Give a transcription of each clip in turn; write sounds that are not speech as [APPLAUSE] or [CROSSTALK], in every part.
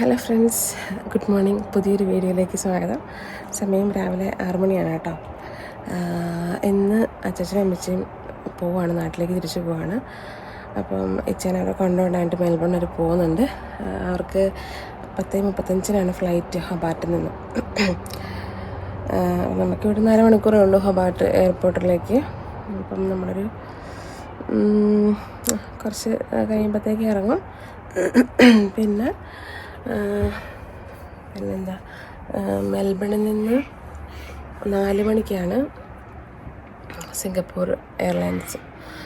Hello friends good morning. പുതിയൊരു വീഡിയോയിലേക്ക് സ്വാഗതം. സമയം രാവിലെ ആറ് മണിയാണ് കേട്ടോ. ഇന്ന് അച്ഛനും അമ്മച്ചയും പോവാണ് നാട്ടിലേക്ക് തിരിച്ചു പോവാണ്. അപ്പം ഇച്ചാൻ അവിടെ കൊണ്ടുപോകാനായിട്ട് മെൽബൺ വരെ പോകുന്നുണ്ട്. അവർക്ക് പത്ത് മുപ്പത്തഞ്ചിനാണ് ഫ്ലൈറ്റ് ഹൊബാട്ടിൽ നിന്ന്. നമുക്ക് ഇവിടെ അരമണിക്കൂറേ ഉള്ളൂ ഹൊബാട്ട് എയർപോർട്ടിലേക്ക്. അപ്പം നമ്മളൊരു കുറച്ച് കഴിയുമ്പോഴത്തേക്ക് ഇറങ്ങും. പിന്നെ പിന്നെന്താ? മെൽബണിൽ നിന്ന് നാല് മണിക്കാണ് സിംഗപ്പൂർ എയർലൈൻസ്.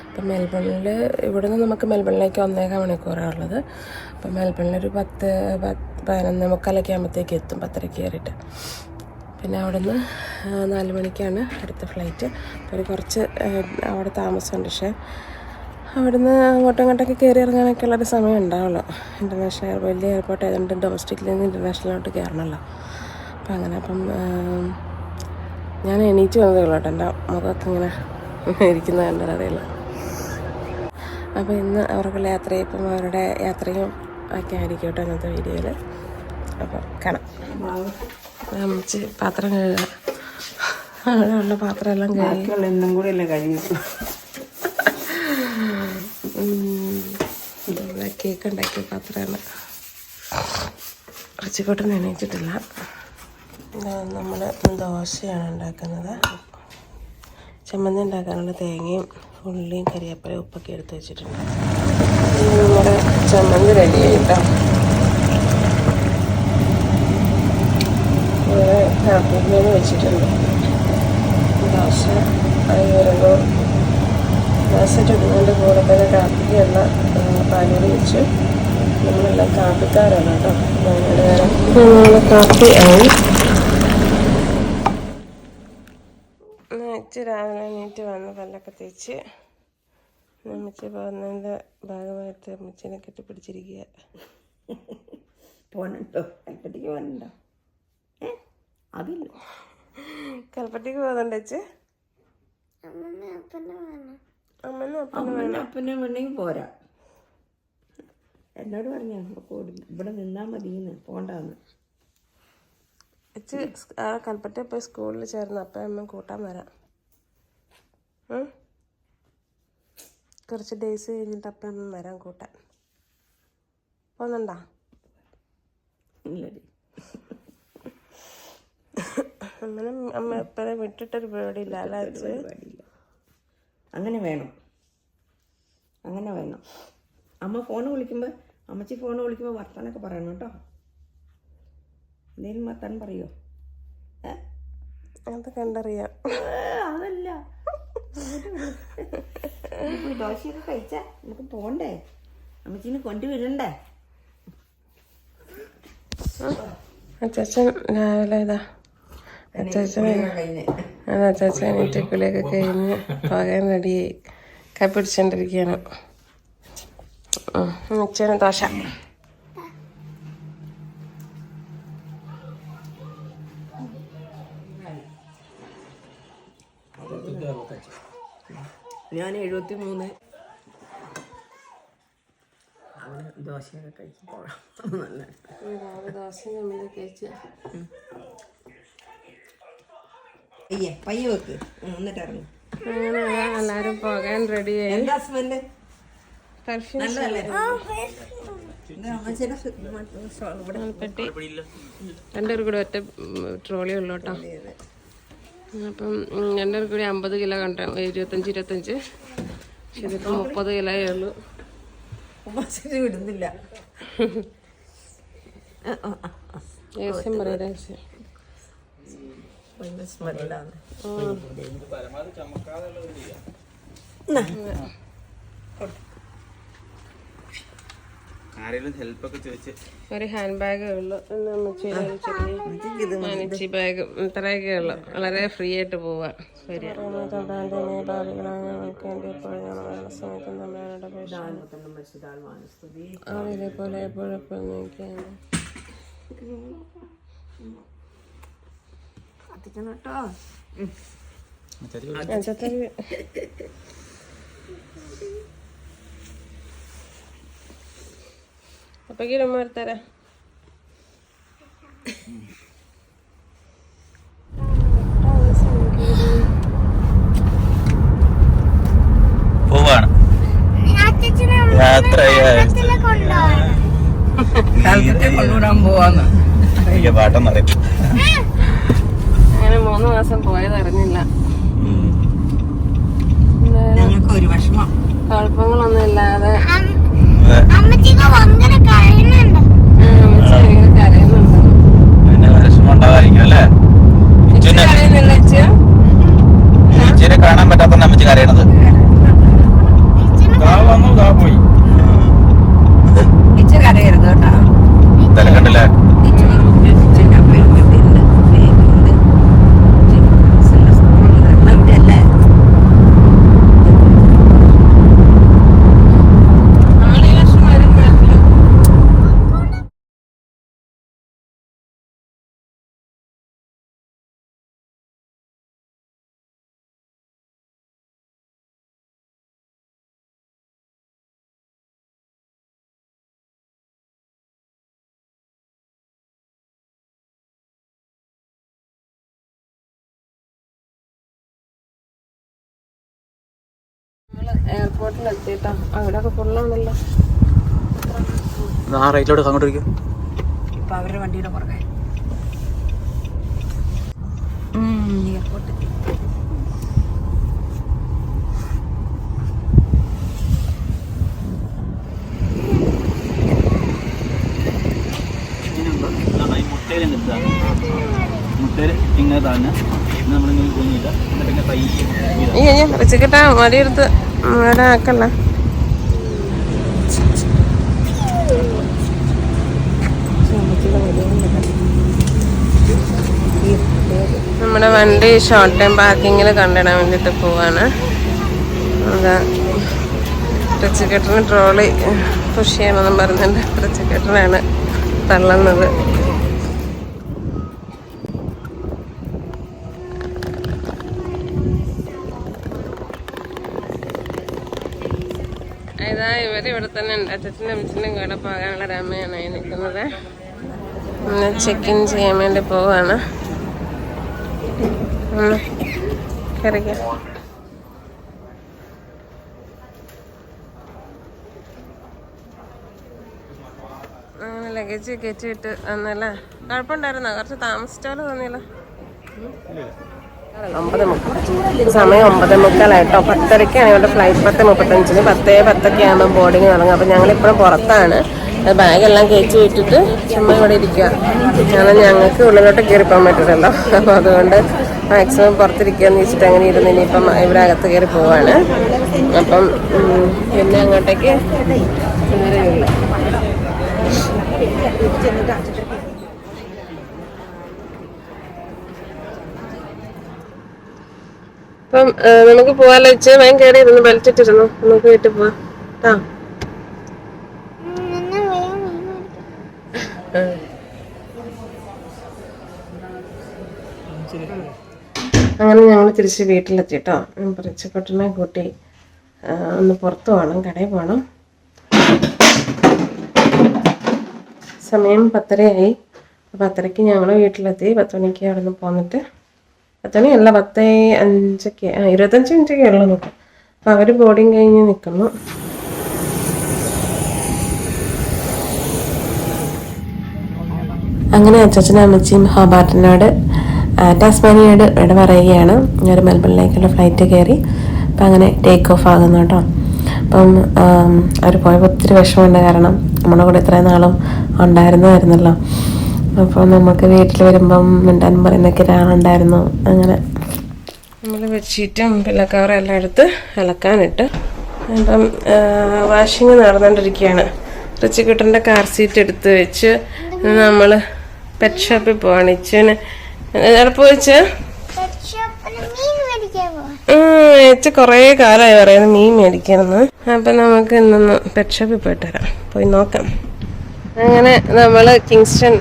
അപ്പം മെൽബണിൽ ഇവിടെ നിന്ന് നമുക്ക് മെൽബണിലേക്ക് ഒന്നേകാൽ മണിക്കൂറാണ് ഉള്ളത് അപ്പം മെൽബണിലൊരു പത്ത് പത്ത് പതിനൊന്ന് മുക്കാലൊക്കെ ആകുമ്പോഴത്തേക്ക് എത്തും പത്തരയ്ക്ക് കയറിയിട്ട്. പിന്നെ അവിടെ നിന്ന് നാല് മണിക്കാണ് അടുത്ത ഫ്ലൈറ്റ്. അപ്പോൾ ഒരു കുറച്ച് അവിടെ താമസമുണ്ട് പക്ഷേ. അവിടുന്ന് അങ്ങോട്ടും ഇങ്ങോട്ടൊക്കെ കയറി ഇറങ്ങാനൊക്കെ ഉള്ളൊരു സമയം ഉണ്ടാവുമല്ലോ ഇന്റർനാഷണൽ വലിയ എയർപോർട്ട് ആയതുകൊണ്ട് ഡൊമസ്റ്റിക്കിൽ നിന്ന് ഇന്റർനാഷണലോട്ട് കയറണമല്ലോ അപ്പം അങ്ങനെ അപ്പം ഞാൻ എണീച്ച് വന്നതേ ഉള്ളൂ കേട്ടോ. എന്റെ മുഖമൊക്കെ ഇങ്ങനെ ഇരിക്കുന്ന കണ്ടത് അറിയില്ല. അപ്പോൾ ഇന്ന് അവർക്കുള്ള യാത്രയും ഇപ്പം അവരുടെ യാത്രയും ഒക്കെ ആയിരിക്കും കേട്ടോ ഇന്നത്തെ വീഡിയോയിൽ അപ്പോൾ കാണാം. അമ്മച്ച് പാത്രം കഴുകുക അവിടെ ഉള്ള എല്ലാം കഴുകി. ഇന്നും കൂടി അല്ലേ കഴിഞ്ഞു കേക്ക് ഉണ്ടാക്കിയ പാത്രമാണ്. ഇറച്ചിക്കോട്ടൻ നനയിച്ചിട്ടില്ല നമ്മൾ ദോശയാണ് ഉണ്ടാക്കുന്നത്. ചമ്മന്തി ഉണ്ടാക്കാനുള്ള തേങ്ങയും ഉള്ളിയും കരിയാപ്പലയും ഉപ്പൊക്കെ എടുത്ത് വെച്ചിട്ടുണ്ട്. നമ്മുടെ ചമ്മന്തി റെഡി ആയിട്ടോ? ഇവിടെ വെച്ചിട്ടുണ്ട്. ദോശ ആയി ദോശ ചുടുന്നതിന്റെ കൂടെ തന്നെ കാപ്പിക്കുള്ള പാലുകൂടി വെച്ച് നമ്മളെല്ലാം കാപ്പിക്കാരാണ് കേട്ടോ. വയനാട് കാപ്പി ആയി. ഇച്ച് രാവിലെ എണീറ്റ് വന്ന് പല്ലൊക്കെ തേച്ച് അമ്മച്ചി പോകുന്നതിന്റെ ഭാഗമായിട്ട് അമ്മച്ചിനെ കെട്ടിപ്പിടിച്ചിരിക്കുക. പോണുണ്ടോ? കൽപ്പറ്റയ്ക്ക് പോകണുണ്ടോ ഏ? അതില്ല കൽപ്പറ്റയ്ക്ക് പോകുന്നുണ്ട് അച്ഛൻ അമ്മനും അപ്പനും വേണമെങ്കിൽ പോരാ. എന്നോട് പറഞ്ഞു ഇവിടെ നിന്നാ മതി പോണ്ടെന്ന്. കൽപ്പറ്റ പോയി സ്കൂളിൽ ചേർന്ന് അപ്പം അമ്മ കൂട്ടാൻ വരാം? കുറച്ച് ഡേയ്സ് കഴിഞ്ഞിട്ട് അപ്പം അമ്മ വരാൻ കൂട്ടാൻ. പോകുന്നുണ്ടോ ഇല്ലടി. അമ്മനും അമ്മ എപ്പോഴും വിട്ടിട്ടൊരു പരിപാടി ഇല്ല പരിപാടിയില്ല അങ്ങനെ വേണം. അങ്ങനെ വേണം. അമ്മ ഫോൺ വിളിക്കുമ്പോൾ അമ്മച്ചി ഫോൺ വിളിക്കുമ്പോൾ വർത്താനൊക്കെ പറയണം കേട്ടോ. എന്തെങ്കിലും വർത്താനം പറയോ? അതൊക്കെ അത് കണ്ടറിയാം അതല്ല. ദോശയൊക്കെ കഴിച്ചാ നമുക്ക് പോണ്ടേ? അമ്മച്ചീനെ കൊണ്ടുവരണ്ടേ അച്ഛൻ രാവിലെ ഇതാ. അത് അച്ചാച്ച എണീറ്റ് കുളിയൊക്കെ കഴിഞ്ഞ് പോകാൻ റെഡിയായി കൈ പിടിച്ചോണ്ടിരിക്കുകയാണ്. അച്ഛന് ദോശ. ഞാൻ എഴുപത്തി മൂന്ന് അവന് ദോശയൊക്കെ കഴിച്ച് പോകാം നല്ല ദോശ നമ്മൾ കഴിച്ച്. അയ്യേ പയ്യ വെക്ക്. എന്നിട്ട് ഇറങ്ങും. അങ്ങനെ എല്ലാവരും പോകാൻ റെഡിയായി എന്താ സ്മെല്ല് രണ്ടുപേർ കൂടി ഒറ്റ ട്രോളി ഉള്ളു കേട്ടോ. അപ്പം എന്റെ ഒരു കൂടി അമ്പത് കിലോ കണ്ട ഇരുപത്തഞ്ച് ഇരുപത്തഞ്ച്. പക്ഷെ ഇതിപ്പോ മുപ്പത് കിലോയേ ഉള്ളൂ. വിടുന്നില്ല. [LAUGHS] രഹസ്യം പറയാം രഹസ്യം. ഭയങ്കര സ്മെല്ലാണ് ഒരു ഹാൻഡ് ബാഗേ ഉള്ളൂ. മാനച്ചി ബാഗ് ഇത്രയൊക്കെ ഉള്ളു. വളരെ ഫ്രീ ആയിട്ട് പോവാ. ശരി ഇതേപോലെ എപ്പോഴും എപ്പോഴും നോക്കിയാണ് കത്തിക്കണം കേട്ടോ. അച്ഛത്തരി അപ്പൊ കിലോ തരാം. പോവാണ്. യാത്രയായിട്ട് കൊണ്ടുവിടാൻ പോവാന്ന് എനിക്ക് പാട്ടം അറിയും അങ്ങനെ മൂന്ന് മാസം പോയത് അറിഞ്ഞില്ല. ഞങ്ങൾക്ക് ഒരു വിഷമം. കുഴപ്പങ്ങളൊന്നും ഇല്ലാതെ അമ്മച്ചിക്ക് ഭയങ്കര കഴിയുന്നുണ്ട് ആ, അമ്മച്ചി ഭയങ്കര കരയുന്നുണ്ട് പിന്നെ വിഷമം ഉണ്ടാവാതിരിക്കും അല്ലേ ഇച്ചിരി ഇച്ചിനെ കരയുന്നില്ല ഇച്ചിരി ഇച്ചിനെ കാണാൻ പറ്റാത്ത അമ്മച്ചി കരയണത് വന്നു ദാ പോയി ഇച്ച കരയരുത് കേട്ടോ തിരക്കണ്ടില്ലേ ഇച്ചിന്റെ അപ്പയും വീട്ടിലുണ്ട് ഉണ്ട് ഇവിടെയല്ലേ നമ്മളീ വർഷം വരുമ്പോഴേക്കും നമ്മൾ എയർപോർട്ടിൽ ഫുള്ളാണല്ലോ ആ റൈറ്റിലോട്ട് അങ്ങോട്ട് ഇപ്പൊ അവരുടെ വണ്ടിയുടെ പുറകെ. എയർപോർട്ട് മുട്ടയിൽ മുട്ടയിൽ ഇങ്ങനെ തന്നെ നമ്മളിങ്ങനെ എന്നിട്ട് പയ്യെ ഈ കഴിഞ്ഞ റിച്ചിക്കിട്ട മടിയെടുത്ത്. ഇവിടെ ആക്കല്ല നമ്മുടെ വണ്ടി ഷോർട്ട് ടൈം പാർക്കിങ്ങിൽ കണ്ടിടാൻ വേണ്ടിയിട്ട് പോവാണ്. അതാ റിച്ചിക്കെട്ടിന് ട്രോളി പുഷ് ചെയ്യണമെന്നും പറഞ്ഞിട്ട് റിച്ചിക്കെട്ടനാണ് തള്ളുന്നത്. ഇവിടെ തന്നെ ഉണ്ട്. അച്ഛന്റെ അമ്മച്ചന്റെ കൂടെ പോകാനുള്ള രമയാണ് നിൽക്കുന്നത്. ചെക്ക് ഇൻ ചെയ്യാൻ വേണ്ടി പോവാണ്. കറിക്കാം കയറിക്കാം? ലഗേജ് കയറ്റിയിട്ട് വന്നല്ലേ? കുഴപ്പമുണ്ടായിരുന്നോ? കുറച്ച് താമസിച്ചാലോ തോന്നിയല്ലോ. ഒമ്പത് മുക്കാൽ സമയം ഒമ്പത് മുക്കാലായിട്ടോ പത്തരയ്ക്കാണ് ഇവിടെ ഫ്ലൈറ്റ് പത്ത് മുപ്പത്തഞ്ചിന്. പത്തേ പത്തൊക്കെ ആകുമ്പോൾ ബോർഡിങ് തുടങ്ങും. അപ്പോൾ ഞങ്ങൾ ഇപ്പോഴും പുറത്താണ് ബാഗെല്ലാം കയറ്റി വിട്ടിട്ട് ചുമ്മാ ഇവിടെ ഇരിക്കുക കാരണം ഞങ്ങൾക്ക് ഉള്ളിലോട്ട് കയറി പോകാൻ പറ്റില്ലല്ലോ അപ്പോൾ അതുകൊണ്ട് മാക്സിമം പുറത്തിരിക്കുകയെന്ന് വെച്ചിട്ട് അങ്ങനെ ഇരുന്ന് ഇനിയിപ്പം ഇവിടെ അകത്ത് കയറി പോവാണ്. അപ്പം പിന്നെ അങ്ങോട്ടേക്ക് അപ്പം നമുക്ക് പോവാല്ലോ വെച്ച് വേഗം കയറി ഇരുന്നു ബെൽറ്റ് ഇട്ടിരുന്നു. നമുക്ക് വീട്ടിൽ പോവാം. മേടിക്കാം. അങ്ങനെ ഞങ്ങൾ തിരിച്ച് വീട്ടിലെത്തി കേട്ടോ പറിച്ചക്കൊട്ടിനെ കൂട്ടി ആ, ഒന്ന് പുറത്തു പോകണം കടയിൽ പോകണം. സമയം പത്തരയായി. പത്തരയ്ക്ക് ഞങ്ങൾ വീട്ടിലെത്തി. പത്ത് മണിക്ക് അവിടെ നിന്ന് പോന്നിട്ട് പത്ത് മണിയല്ല പത്ത് അഞ്ചൊക്കെ ആ ഇരുപത്തഞ്ച് മിനിറ്റൊക്കെ ഉള്ളു നോക്കാം അപ്പം അവർ ബോർഡിങ് കഴിഞ്ഞ് നിൽക്കുന്നു അങ്ങനെ അച്ഛനും അമ്മച്ചിയും ഹോബാർട്ടിനോട് ടാസ്മാനിയോട് ഇവിടെ പറയുകയാണ്. ഒരു മെൽബണിലേക്കുള്ള ഫ്ലൈറ്റ് കയറി. അപ്പം അങ്ങനെ ടേക്ക് ഓഫ് ആകുന്നു കേട്ടോ. അപ്പം അവർ പോയപ്പോൾ ഒത്തിരി വിഷമമുണ്ട്. കാരണം നമ്മുടെ കൂടെ ഇത്രയും നാളും ഉണ്ടായിരുന്നതായിരുന്നല്ലോ. അപ്പോൾ നമുക്ക് വീട്ടിൽ വരുമ്പം മിണ്ടാൻ പറയുന്നൊക്കെ ഒരാളുണ്ടായിരുന്നു. അങ്ങനെ. നമ്മൾ ബെഡ്ഷീറ്റും പില്ലോ കവറും എല്ലാം എടുത്ത് ഇളക്കാനിട്ട് അപ്പം വാഷിങ് നടന്നുകൊണ്ടിരിക്കുകയാണ് റിച്ചിക്കുട്ടന്റെ കാർ സീറ്റ് എടുത്ത് വെച്ച് നമ്മൾ പെറ്റ് ഷോപ്പിൽ പോവാണ്. ഇച്ചുവിന് എടപ്പ് വെച്ച്. ഏച്ച കുറേ കാലമായി പറയുന്നത് മീൻ മേടിക്കണമെന്ന് അപ്പം നമുക്ക് ഇന്നൊന്ന് പെറ്റ് ഷോപ്പിൽ പോയിട്ട് വരാം. പോയി നോക്കാം. അങ്ങനെ നമ്മൾ കിങ്സ്റ്റൺ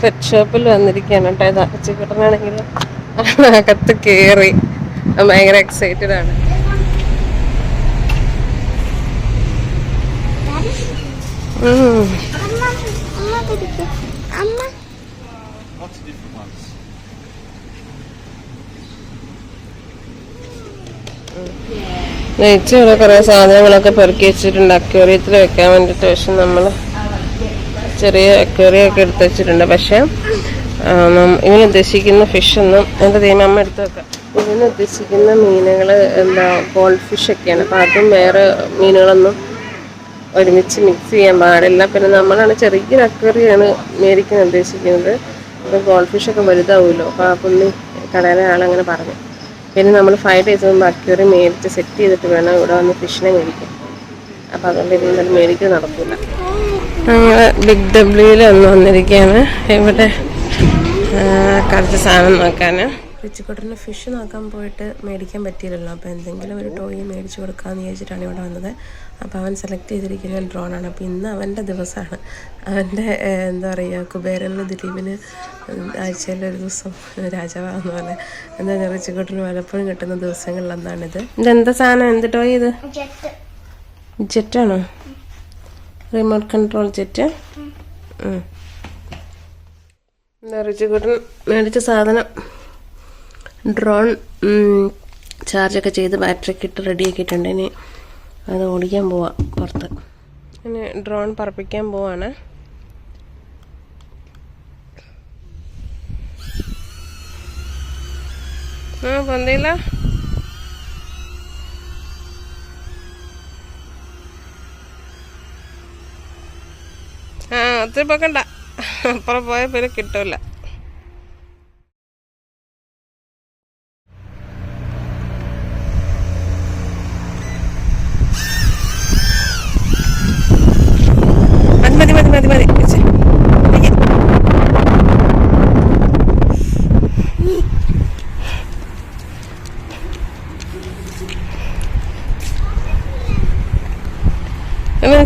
പെറ്റ് ഷോപ്പിൽ വന്നിരിക്കുകയാണ് കേട്ടോ ഇതാ റിച്ചിക്കുട്ടനാണെങ്കിൽ അകത്ത് കയറി ഭയങ്കര എക്സൈറ്റഡ് ആണ് ഉം. കുറെ അമ്മ പിടിക്ക്. അമ്മ Lots of different ones. നെയ്ച്ച് ഇവിടെ കുറേ സാധനങ്ങളൊക്കെ പെറുക്കി വെച്ചിട്ടുണ്ട് അക്വേറിയത്തിൽ വെക്കാൻ വേണ്ടിയിട്ട് പക്ഷെ നമ്മൾ ചെറിയ അക്വേറിയം ഒക്കെ എടുത്ത് വെച്ചിട്ടുണ്ട്. പക്ഷെ ഇങ്ങനെ ഉദ്ദേശിക്കുന്ന ഫിഷ് ഒന്നും എന്റെ ദൈവമ്മ എടുത്ത് വെക്കാം. ഇവന് ഉദ്ദേശിക്കുന്ന മീനുകൾ എന്താ ഗോൾഡ് ഫിഷ് ഒക്കെയാണ്. അപ്പം അതും വേറെ മീനുകളൊന്നും ഒരുമിച്ച് മിക്സ് ചെയ്യാൻ പാടില്ല. പിന്നെ നമ്മളാണ് ചെറിയ അക്വേറിയാണ് മേടിക്കാൻ ഉദ്ദേശിക്കുന്നത്. അപ്പോൾ ഗോൾഡ് ഫിഷ് ഒക്കെ വലുതാവുമല്ലോ അപ്പോൾ ആ പുള്ളി കടയിലെ ആളങ്ങനെ പറഞ്ഞു. പിന്നെ നമ്മൾ ഫൈവ് ഡേയ്സ് മുമ്പ് അക്വേറിയം മേടിച്ച് സെറ്റ് ചെയ്തിട്ട് വേണം ഇവിടെ വന്ന് ഫിഷിനെ മേടിക്കാൻ. അപ്പോൾ അതുകൊണ്ട് ഇനി മേടിക്കൽ നടക്കില്ല ഞങ്ങൾ ബിഗ് ഡബ്ല്യൂയിൽ ഒന്ന് വന്നിരിക്കുകയാണ് ഇവിടെ കുറച്ച് സാധനം നോക്കാൻ റിച്ചിക്കോട്ടന് ഫിഷ് നോക്കാൻ പോയിട്ട് മേടിക്കാൻ പറ്റിയില്ലല്ലോ. അപ്പോൾ എന്തെങ്കിലും ഒരു ടോയ് മേടിച്ച് കൊടുക്കാമെന്ന് വിചാരിച്ചിട്ടാണ് ഇവിടെ വന്നത്. അപ്പോൾ അവൻ സെലക്ട് ചെയ്തിരിക്കുന്ന ഡ്രോണാണ് അപ്പോൾ ഇന്ന് അവന്റെ ദിവസമാണ് അവന്റെ എന്താ പറയുക കുബേരനിൽ ദിലീപിന് ആഴ്ചയിൽ ഒരു ദിവസം രാജാവാന്ന് പറഞ്ഞാൽ എന്താ റിച്ചിക്കോട്ടന് പലപ്പോഴും കിട്ടുന്ന ദിവസങ്ങളിൽ ഒന്നാണിത്. ഇതെന്താ സാധനം? എന്ത് ടോയ് ഇത്? ജെറ്റ് ജെറ്റാണോ റിമോട്ട് കൺട്രോൾ ജെറ്റ് എന്താ റിച്ചുകൂട്ടൻ മേടിച്ച സാധനം. ഡ്രോൺ ചാർജൊക്കെ ചെയ്ത് ബാറ്ററിയൊക്കെ ഇട്ട് റെഡിയാക്കിയിട്ടുണ്ട് ഇനി അത് ഓടിക്കാൻ പോവാം പുറത്ത്. ഇനി ഡ്രോൺ പറപ്പിക്കാൻ പോവാണ്. ആ പൊന്തിയില്ല. ആ ഒത്തിരി പൊക്കണ്ട അപ്പുറം പോയ പിന്നെ കിട്ടൂല. മതി മതി മതി മതി മതി.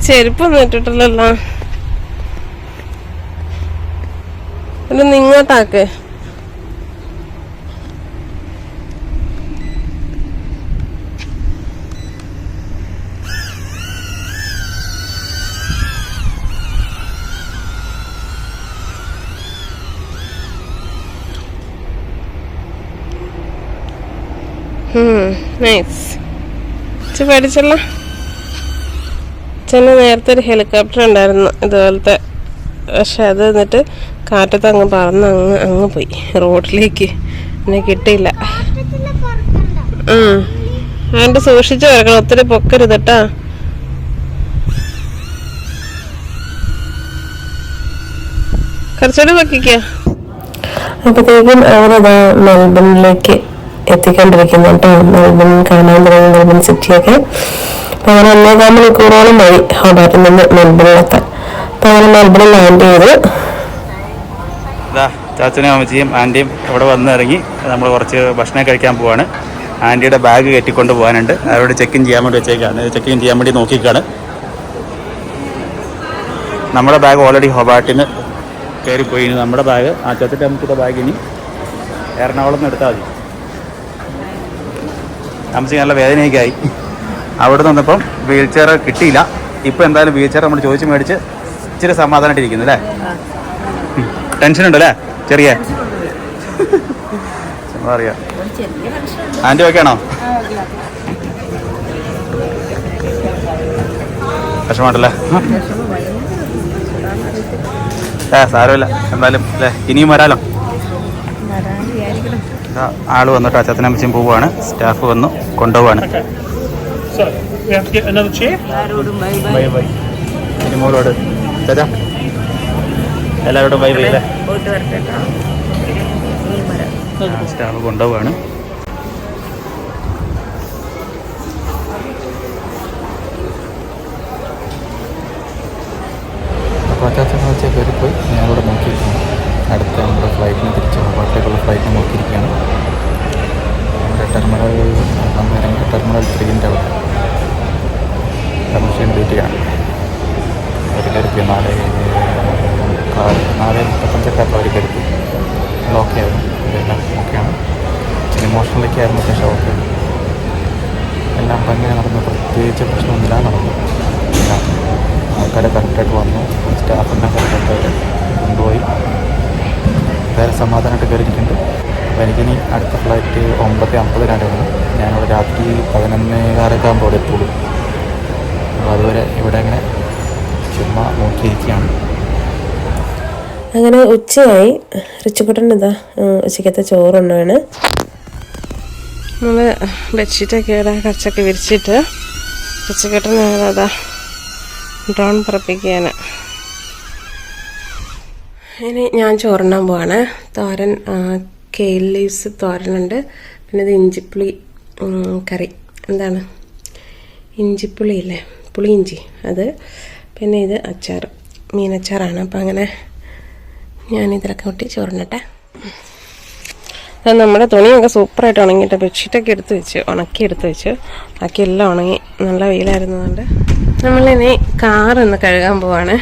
ചെരുപ്പൊന്നും ഇട്ടിട്ടില്ലല്ലോ. ഇത് നിങ്ങോട്ടാക്ക് നൈസ് പഠിച്ചല്ലോ ചെന്ന നേരത്തെ ഒരു ഹെലികോപ്റ്റർ ഉണ്ടായിരുന്നു ഇതുപോലത്തെ പക്ഷെ അത് എന്നിട്ട് കാറ്റത്ത് അങ്ങ് പറന്ന് അങ്ങ് അങ്ങ് പോയി. റോഡിലേക്ക് എന്നെ കിട്ടിയില്ല. ആ. അതുകൊണ്ട് സൂക്ഷിച്ച് വരക്കണം ഒത്തിരി പൊക്കരുത് കേട്ടാ. കുറച്ചുകൂടി പൊക്കിക്ക. അപ്പോഴത്തേക്കും അവരത് മെൽബണിലേക്ക് എത്തിക്കൊണ്ടിരിക്കുന്നു കേട്ടോ. മെൽബൺ കാണാൻ തുടങ്ങി മെൽബൺ സിറ്റിയൊക്കെ. അപ്പോൾ അങ്ങനെ ഒന്നേകാൽ മണിക്കൂറോളം വഴി ഹോബാറ്റിൽ നിന്ന് മെൽബണിലെത്താൻ. ചാച്ചനും അമ്മച്ചിയും ആന്റിയും ഇവിടെ വന്നിറങ്ങി നമ്മൾ കുറച്ച് ഭക്ഷണം കഴിക്കാൻ പോവാണ്. ആന്റിയുടെ ബാഗ് കെട്ടിക്കൊണ്ട് പോകാനുണ്ട് അവരോട് ചെക്ക് ഇൻ ചെയ്യാൻ വേണ്ടി വെച്ചേക്കാണ്. ചെക്ക് ഇൻ ചെയ്യാൻ വേണ്ടി നോക്കിക്കാണ്. നമ്മുടെ ബാഗ് ഓൾറെഡി ഹൊബാട്ടിന് കയറിപ്പോയി ഇനി നമ്മുടെ ബാഗ് ആ ചാച്ചന്റെ അമ്മച്ചിയുടെ ബാഗ് ഇനി എറണാകുളം നിന്ന് എടുത്താൽ മതി. അമ്മച്ചി നല്ല വേദനയൊക്കെ ആയി. അവിടെ നിന്നപ്പം വീൽ ചെയർ കിട്ടിയില്ല. ഇപ്പോൾ എന്തായാലും വീൽ ചെയർ നമ്മൾ ചോദിച്ച് മേടിച്ച് ഇച്ചിരി സമാധാനമായിട്ടിരിക്കുന്നു അല്ലേ? ടെൻഷൻ ഉണ്ടല്ലേ ചെറിയ അറിയാം ആന്റി ഓക്കെ ആണോ? വിഷമമുണ്ടല്ലേ ഏ സാരമില്ല. എന്തായാലും അല്ലേ? ഇനിയും വരാലോ? ആൾ വന്നിട്ട് അച്ഛനമ്മച്ചും പോവുകയാണ്. സ്റ്റാഫ് വന്നു കൊണ്ടുപോവാണ് മോളോട് ചേച്ചാ എല്ലാവരോടും ബൈ ബൈ അല്ലേ? സ്റ്റാഫ് കൊണ്ടുപോവാണ്. അപ്പോൾ അച്ചാച്ചനെ വെച്ചാൽ കയറിപ്പോയി ഞാനിവിടെ നോക്കിയിരിക്കുന്നു. അടുത്ത നമ്മുടെ ഫ്ലൈറ്റിന് തിരിച്ച് പാട്ടേക്കുള്ള ഫ്ലൈറ്റ് നോക്കിയിരിക്കുകയാണ്. നമ്മുടെ ടെർമിനൽ നമ്മൾ ടെർമിനൽ ത്രീന്റെ അവിടെ. കമ്മീഷൻ ഡ്യൂട്ടിയാണ് അവർ കയറിപ്പോയി നാല് കാൽ നാല് മുപ്പത്തഞ്ചൊക്കെ അപ്പോൾ അവർ കരുതി. ഓക്കെ ആയിരുന്നു ഇതെല്ലാം ഓക്കെയാണ് ഇമോഷണലൊക്കെ ആയിരുന്നു പക്ഷേ ഓക്കെ. എല്ലാം ഭംഗിയായി നടന്നു? പ്രത്യേകിച്ച് പ്രശ്നമൊന്നുമില്ല നടന്നു. ആൾക്കാരെ കറക്റ്റായിട്ട് വന്നു. സ്റ്റാഫിനെ കറക്റ്റായിട്ട് കൊണ്ടുപോയി. വേറെ സമാധാനമായിട്ട് കയറിയിട്ടുണ്ട് അപ്പോൾ എനിക്കിനി അടുത്ത ഫ്ലൈറ്റ് ഒമ്പത് അമ്പതിനായിട്ടാണ് ഞാനിവിടെ രാത്രി പതിനൊന്നേകാലൊക്കെ ആകുമ്പോൾ അവിടെ എത്തുള്ളൂ. അപ്പോൾ അതുവരെ ഇവിടെ ഇങ്ങനെ ചുമ്മാ നോക്കിയിരിക്കുകയാണ് അങ്ങനെ ഉച്ചയായി. റിച്ചുക്കുട്ടൻ ഇതാ ഉം, ഉച്ചക്കത്തെ ചോറുണ്ടാണ് നമ്മൾ ബെഡ്ഷീറ്റൊക്കെ ഇവിടെ കുറച്ചൊക്കെ വിരിച്ചിട്ട് റിച്ചുക്കുട്ടൻ ഞങ്ങളതാ ഡ്രോൺ പറപ്പിക്കുകയാണ്. ഇനി ഞാൻ ചോറുണ്ണാൻ പോവാണ്. തോരൻ കെയിൽ ലീവ്സ് തോരനുണ്ട്. പിന്നെ ഇത് ഇഞ്ചിപ്പുളി കറി. എന്താണ്? ഇഞ്ചിപ്പുളി അല്ലേ പുളി ഇഞ്ചി അത്. പിന്നെ ഇത് അച്ചാർ മീനച്ചാറാണ്. അപ്പം അങ്ങനെ ഞാൻ ഇതിലൊക്കെ കൂട്ടി ചോറിനട്ടെ നമ്മുടെ തുണിയൊക്കെ സൂപ്പറായിട്ട് ഉണങ്ങിയിട്ട് ബെഡ്ഷീറ്റൊക്കെ എടുത്ത് വെച്ച് ഉണക്കി എടുത്ത് വെച്ച് ബാക്കി എല്ലാം ഉണങ്ങി. നല്ല വെയിലായിരുന്നതുകൊണ്ട് നമ്മളിനി കാർ ഒന്ന് കഴുകാൻ പോവാണ്.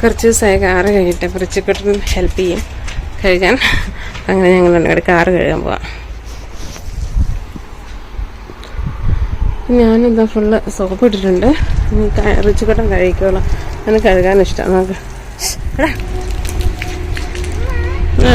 കുറച്ച് ദിവസമായി കാറ് കഴുകിയിട്ട് പ്രിച്ചുക്കുട്ടൻ ഹെൽപ്പ് ചെയ്യും കഴുകാൻ. അങ്ങനെ ഞങ്ങൾ കാറ് കഴുകാൻ പോവാം. ഞാനിതാ ഫുള്ള് സോപ്പ് ഇട്ടിട്ടുണ്ട് ഇനി കഴിക്കോളാം അതിന് കഴുകാൻ ഇഷ്ടമാണ് നമുക്ക് എടാ. ആ,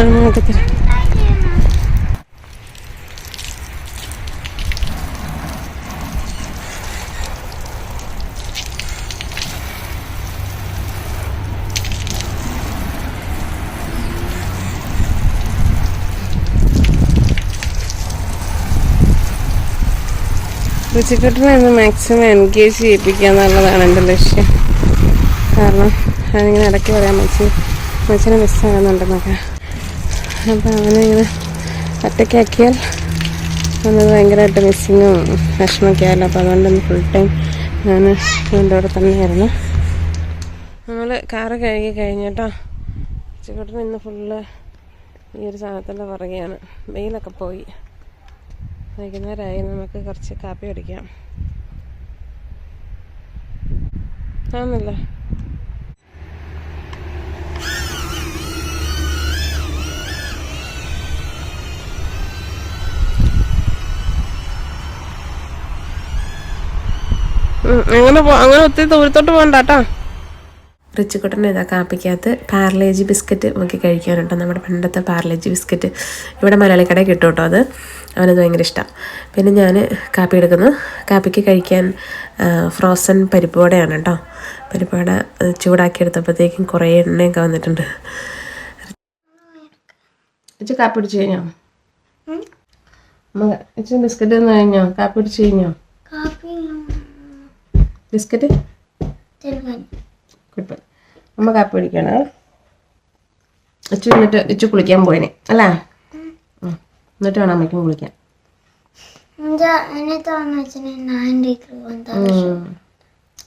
റിച്ചിക്കുട്ടിനെ ഒന്ന് മാക്സിമം എൻഗേജ് ചെയ്യിപ്പിക്കുക എന്നുള്ളതാണ് എന്റെ ലക്ഷ്യം. കാരണം അതിങ്ങനെ ഇടയ്ക്ക് പറയാൻ മച്ചി മച്ചിനെ മിസ്സാകുന്നുണ്ടെന്നൊക്കെ അപ്പം അവനെ ഇങ്ങനെ ഒറ്റയ്ക്കാക്കിയാൽ നമ്മൾ ഭയങ്കരമായിട്ട് മിസ്സിങ്ങും വിഷമമൊക്കെ ആയാലും അപ്പോൾ അതുകൊണ്ട് ഫുൾ ടൈം ഞാൻ എന്റെ അവിടെ തന്നെയായിരുന്നു. നമ്മൾ കാറ് കഴുകി കഴിഞ്ഞിട്ടോ റിച്ചിക്കുട്ടൻ ഇന്ന് ഫുള്ള് ഈ ഒരു സാധനത്തിന്റെ പുറകെയാണ്. വെയിലൊക്കെ പോയി. വൈകുന്നേരമായി നമുക്ക് കുറച്ച് കാപ്പി കുടിക്കാം. ആണല്ലോ അങ്ങനെ അങ്ങനെ ഒത്തിരി ദൂരത്തോട്ട് പോകണ്ട കേട്ടോ. റിച്ചുക്കുട്ടൻ ഇതാ കാപ്പിക്കകത്ത് പാർലേജി ബിസ്ക്കറ്റ് നോക്കി കഴിക്കാനുണ്ട്. നമ്മുടെ പണ്ടത്തെ പാർലേജി ബിസ്ക്കറ്റ്. ഇവിടെ മലയാളിക്കടയിൽ കിട്ടും കേട്ടോ അത്. അവനത് ഭയങ്കര ഇഷ്ടമാണ് പിന്നെ ഞാൻ കാപ്പി എടുക്കുന്നു. കാപ്പിക്ക് കഴിക്കാൻ ഫ്രോസൺ പരിപ്പ് വടയാണ് കേട്ടോ. പരിപ്പ് വട ചൂടാക്കി എടുത്തപ്പോഴത്തേക്കും കുറേ എണ്ണയൊക്കെ വന്നിട്ടുണ്ട്. ഇച്ചി കാപ്പി പിടിച്ച് കഴിഞ്ഞോ? ഇച്ചി ബിസ്ക്കറ്റ് തന്നു കഴിഞ്ഞോ? കാപ്പി പിടിച്ച് കഴിഞ്ഞോ? കാപ്പി ബിസ്ക്കറ്റ്? കുഴപ്പമില്ല അമ്മ കാപ്പി പിടിക്കണം ഇച്ചു എന്നിട്ട് ഇച്ചു കുളിക്കാൻ പോയിനെ അല്ലേ? എന്നിട്ട് വേണം അമ്മയ്ക്കും കുളിക്കാൻ.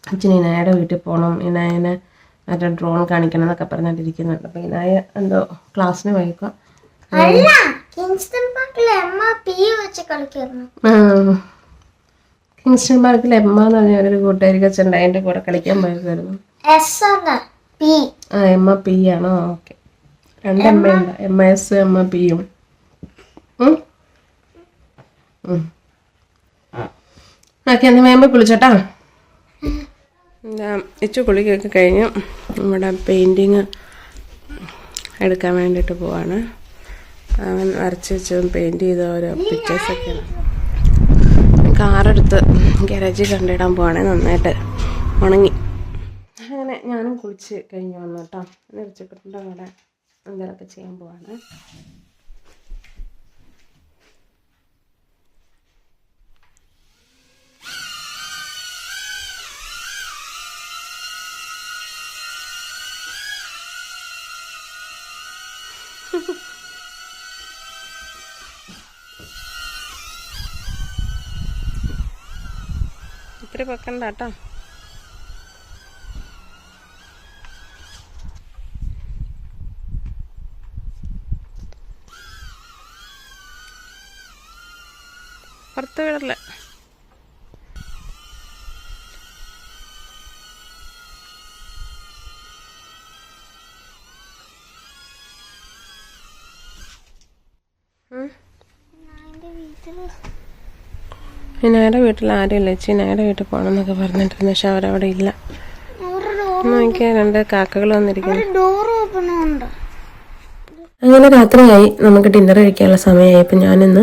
അച്ഛന് ഇനായയുടെ വീട്ടിൽ പോകണം ഇനായനെ മറ്റേ ഡ്രോൺ കാണിക്കണം എന്നൊക്കെ പറഞ്ഞിട്ടിരിക്കുന്നുണ്ട് അപ്പൊ ഇനായ എന്തോ ക്ലാസ്സിന് അല്ല കിങ്സ്റ്റൺ പാർക്കിൽ എമ്മ എന്ന് പറഞ്ഞ ഒരു കൂട്ടുകാരിക്ക് അച്ഛൻ അതിന്റെ കൂടെ കളിക്കാൻ പോയതായിരുന്നു എസ് അല്ല പി ആ എം എ പി ആണോ ഓക്കെ രണ്ട് എം എ ഉണ്ട്. എം എസ് എം എ പിയും ഓക്കെ എന്നാൽ വേമ്പ കുളിച്ചോട്ടാ. ഇച്ചു കുളിക്കൊക്കെ കഴിഞ്ഞു. നമ്മുടെ പെയിന്റിങ് എടുക്കാൻ വേണ്ടിയിട്ട് പോവാണ്. അവൻ വരച്ച് വെച്ചതും പെയിന്റ് ചെയ്ത ഓരോ പിക്ചേഴ്സൊക്കെയാണ് കാറെടുത്ത് ഗാരേജിൽ കണ്ടിടാൻ പോവാണ് നന്നായിട്ട്. ഉണങ്ങി. ഞാനും കുളിച്ച് കഴിഞ്ഞു വന്നു കേട്ടോ. എന്നെ ഉച്ചക്കിട്ടുണ്ട കൂടെ എന്തെങ്കിലുമൊക്കെ ചെയ്യാൻ പോവാണ്. ഇത്തിരി വെക്കണ്ട കേട്ടോ. പുറത്ത് വിടല്ല ഇനായുടെ വീട്ടിൽ ആരുമില്ല. ചേച്ചി ഇനായുടെ വീട്ടിൽ പോകണം എന്നൊക്കെ പറഞ്ഞിട്ടിരുന്നു പക്ഷെ അവരവിടെ ഇല്ല. നോക്കിയാൽ രണ്ട് കാക്കകൾ വന്നിരിക്കുന്നു. ഡോർ ഓപ്പൺ ഉണ്ട്. അങ്ങനെ രാത്രിയായി നമുക്ക് ഡിന്നർ കഴിക്കാനുള്ള സമയമായി. അപ്പം ഞാനിന്ന്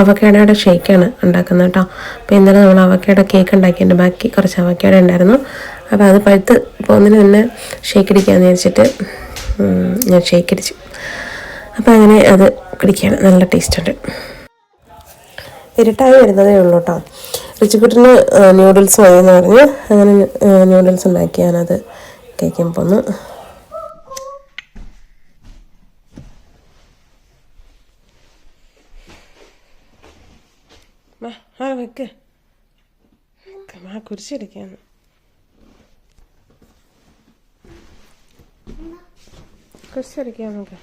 അവക്കേടയുടെ ഷേക്കാണ് ഉണ്ടാക്കുന്നത് കേട്ടോ. അപ്പോൾ ഇന്നലെ നമ്മൾ അവക്കേട കേക്ക് ഉണ്ടാക്കിയതിന്റെ ബാക്കി കുറച്ച് അവക്കേട ഉണ്ടായിരുന്നു. അപ്പോൾ അത് പഴുത്ത് പോകുന്നതിന് മുന്നേ ഷേക്ക് അടിക്കാമെന്ന് വിചാരിച്ചിട്ട് ഞാൻ ഷേക്ക് അടിച്ചു. അപ്പോൾ അങ്ങനെ അത് കുടിക്കുകയാണ് നല്ല ടേസ്റ്റ് ഉണ്ട്. ഇരുട്ടായി വരുന്നതേ ഉള്ളൂ കേട്ടോ. റിച്ചിക്കുട്ടിന് ന്യൂഡിൽസ് വേണമെന്ന് പറഞ്ഞ് അങ്ങനെ ന്യൂഡിൽസ് ഉണ്ടാക്കി ഞാനത് കഴിക്കാൻ പോന്നു വാ, ആ വെക്ക് ആ കുരിശടിക്കാന്ന് കുരിശടിക്കാം നമുക്ക്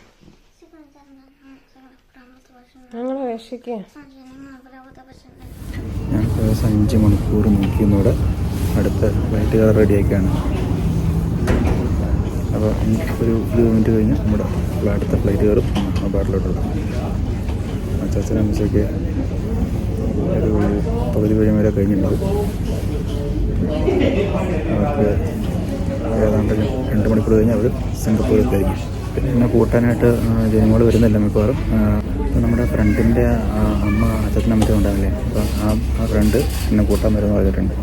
ഞങ്ങളെ ഏകദേശം അഞ്ച് മണിക്കൂർ നോക്കിയൊന്നുകൂടെ അടുത്ത ഫ്ലൈറ്റ് കയറാൻ റെഡിയാക്കിയാണ്. അപ്പോൾ ഒരു ഇരുപത് മിനിറ്റ് കഴിഞ്ഞ് നമ്മുടെ അടുത്ത ഫ്ലൈറ്റ് കയറും ബാട്ടിലോട്ടുള്ള അച്ചാച്ചനും അമ്മച്ചൊക്കെ ഒരു പകുതി വഴി വരെ കഴിഞ്ഞിട്ടുണ്ടാവും. അവർക്ക് ഏതാണ്ട് രണ്ട് മണിക്കൂർ കഴിഞ്ഞ് അവർ സിംഗപ്പൂരിലേക്കായിരിക്കും പിന്നെ എന്നെ കൂട്ടാനായിട്ട് ജനങ്ങൾ വരുന്നില്ല മിക്കവാറും. അപ്പം നമ്മുടെ ഫ്രണ്ടിന്റെ അമ്മ അച്ഛനമ്മച്ച ഉണ്ടാവില്ലേ? അപ്പം ആ ആ ഫ്രണ്ട് എന്നെ കൂട്ടാൻ വരുമെന്ന് പറഞ്ഞിട്ടുണ്ട്.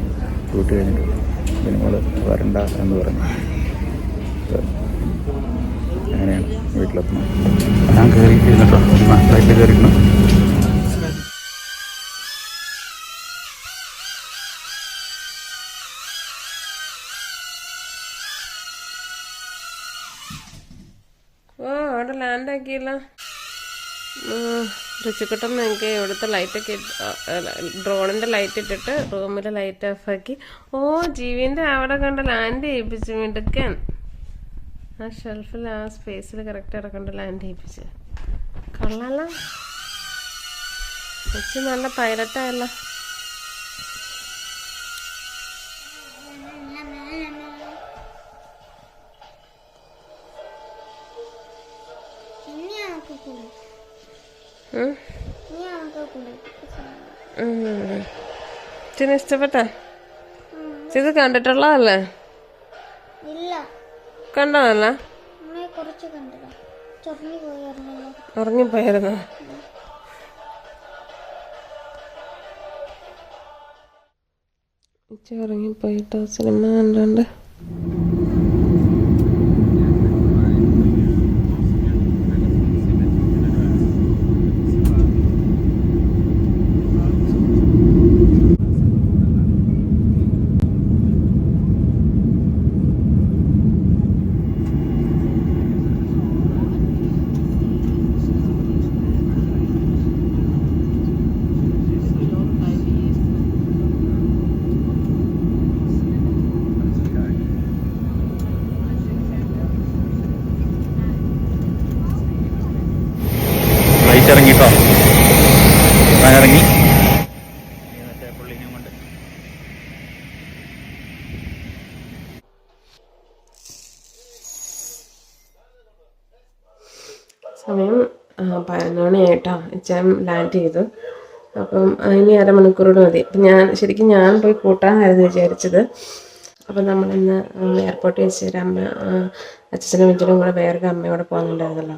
ഡ്യൂട്ടി കഴിഞ്ഞിട്ട്. ജനങ്ങൾ വരണ്ട എന്ന് പറഞ്ഞു. അങ്ങനെയാണ് വീട്ടിലെത്തുന്നത്. ഞാൻ കയറി ഇരുന്നിട്ടോ? ഫ്ലൈറ്റിൽ കയറിയിരുന്നു ലാൻഡ് ആക്കിയില്ല രുചിക്കുട്ടൻ എനിക്ക് ഇവിടുത്തെ ലൈറ്റൊക്കെ ഡ്രോണിന്റെ ലൈറ്റ് ഇട്ടിട്ട് റൂമിലെ ലൈറ്റ് ഓഫ് ആക്കി. ഓ ജീവിന്റെ അവിടെ കണ്ട ലാൻഡ് ചെയ്യിപ്പിച്ചു മിടുക്കൻ. ആ ഷെൽഫിൽ ആ സ്പേസിൽ കറക്റ്റ് ഇറക്കണ്ട ലാൻഡ് ചെയ്യിപ്പിച്ച് കൊള്ളാലോ. കൊച്ചു നല്ല പൈലറ്റായല്ലോ ചിന്ന ഇഷ്ടപ്പെട്ട? ഇത് കണ്ടിട്ടുള്ളതല്ലേ? കണ്ടതല്ല? ഉറങ്ങിപ്പോയിരുന്നു ഉച്ച ഉറങ്ങിപ്പോയിട്ടോ സിനിമ കണ്ടോണ്ട്. സമയം പതിനൊന്ന് മണിയായിട്ടോ അച്ഛൻ ലാൻഡ് ചെയ്തു. അപ്പം ഇനി അരമണിക്കൂറോട് മതി. അപ്പം ഞാൻ ശരിക്കും ഞാൻ പോയി കൂട്ടാനായിരുന്നു വിചാരിച്ചത്. അപ്പം നമ്മളിന്ന് എയർപോർട്ടിൽ വെച്ച് ഒരു അമ്മ അച്ഛനും അച്ഛനും കൂടെ വേറൊരു അമ്മയോടെ പോകുന്നുണ്ടായിരുന്നല്ലോ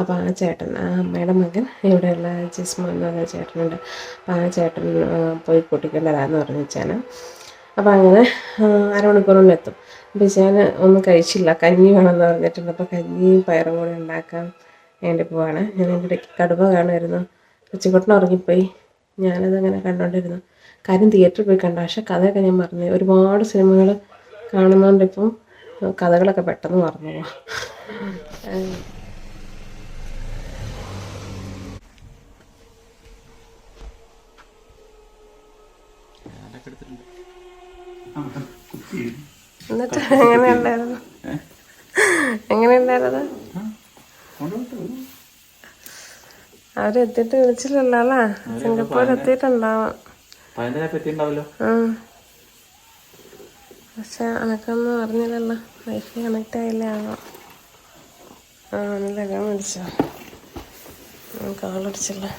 അപ്പോൾ ആ ചേട്ടൻ ആ അമ്മയുടെ മകൻ ഇവിടെയുള്ള ജിസ്മ എന്ന് പറഞ്ഞ ചേട്ടനുണ്ട്. അപ്പോൾ ആ ചേട്ടൻ പോയി കൂട്ടിക്കൊണ്ടതാന്ന് പറഞ്ഞു വെച്ചാൽ അപ്പോൾ അങ്ങനെ അരമണിക്കൂറിനുള്ളിൽ എത്തും. അപ്പോൾ ഞാൻ ഒന്നും കഴിച്ചില്ല. കഞ്ഞി വേണമെന്ന് പറഞ്ഞിട്ടുണ്ട്. അപ്പോൾ കഞ്ഞിയും പയറും കൂടെ ഉണ്ടാക്കാൻ വേണ്ടി പോവാണ്. ഞാൻ ഇവിടെ ഇടയ്ക്ക് കടുവ കാണുമായിരുന്നു. ഉച്ചക്കൊട്ടൻ ഉറങ്ങിപ്പോയി. ഞാനതങ്ങനെ കണ്ടുകൊണ്ടിരുന്നു കാര്യം തിയേറ്ററിൽ പോയി കണ്ട. പക്ഷേ കഥയൊക്കെ ഞാൻ മറന്നു. ഒരുപാട് സിനിമകൾ കാണുന്നതുകൊണ്ട് ഇപ്പം കഥകളൊക്കെ പെട്ടെന്ന് മറന്നു. പോവാം എന്നിട്ട് എങ്ങനെയുണ്ടായിരുന്നു എങ്ങനെയുണ്ടായിരുന്നു അവരെത്തിയിട്ട് വിളിച്ചില്ലല്ലോ അല്ലേ സിംഗപ്പൂർ എത്തിയിട്ടുണ്ടാവാം. പക്ഷെ അനക്കൊന്നും അറിഞ്ഞില്ലല്ലോ. വൈഫൈ കണക്ട് ആയില്ലേ ആവാം ആ ഒന്നിലകം വിളിച്ചോ കോളടിച്ചല്ലോ